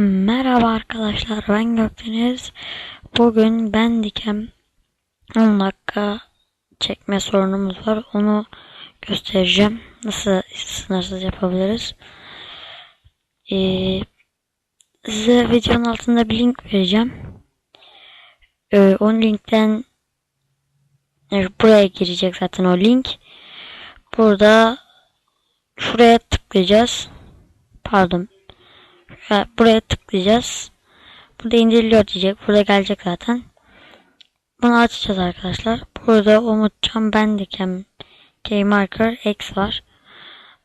Merhaba arkadaşlar ben Gökdeniz. Bugün ben dikem 10 dakika çekme sorunumuz var. Onu göstereceğim. Nasıl sınırsız yapabiliriz. Ee, size videonun altında bir link vereceğim. Ee, o linkten e, buraya girecek zaten o link. Burada şuraya tıklayacağız. Pardon Ha, buraya tıklayacağız. Burada indiriliyor diyecek. Burada gelecek zaten. Bunu açacağız arkadaşlar. Burada Umutcan Bendikem Keymarker X var.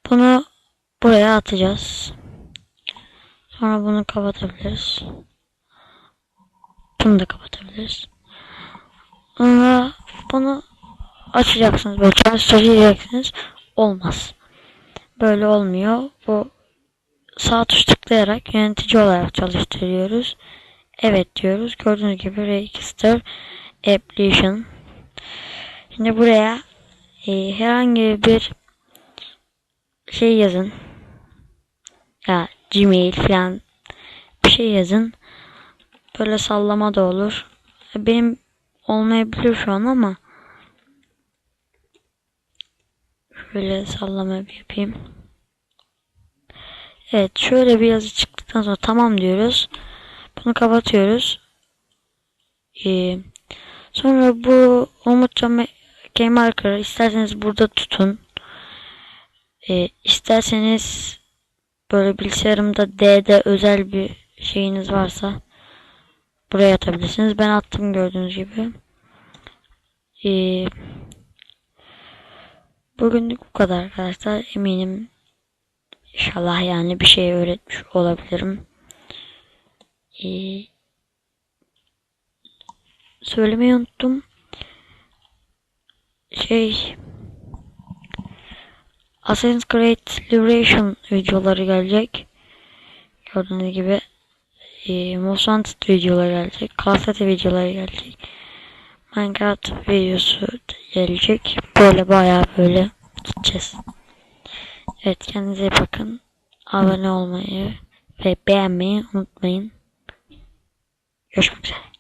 Bunu buraya atacağız. Sonra bunu kapatabiliriz. Bunu da kapatabiliriz. Sonra bunu açacaksınız. Böyle çalıştıracaksınız. Olmaz. Böyle olmuyor. Bu sağ tuş tıklayarak yönetici olarak çalıştırıyoruz. Evet diyoruz. Gördüğünüz gibi Register Application. Şimdi buraya e, herhangi bir şey yazın. Ya Gmail falan bir şey yazın. Böyle sallama da olur. Benim olmayabilir şu an ama şöyle sallama bir yapayım. Evet şöyle bir çıktıktan sonra tamam diyoruz. Bunu kapatıyoruz. Ee, sonra bu Umutcan Game Marker'ı isterseniz burada tutun. Ee, isterseniz böyle bilgisayarımda D'de özel bir şeyiniz varsa buraya atabilirsiniz. Ben attım gördüğünüz gibi. Ee, bugünlük bu kadar arkadaşlar. Eminim İnşallah yani bir şey öğretmiş olabilirim. Ee, söylemeyi unuttum. Şey Assassin's Creed Liberation videoları gelecek. Gördüğünüz gibi e, Most Wanted videoları gelecek. Call videoları gelecek. Minecraft videosu gelecek. Böyle bayağı böyle gideceğiz. Evet kendinize bakın. Abone olmayı ve beğenmeyi unutmayın. Görüşmek üzere.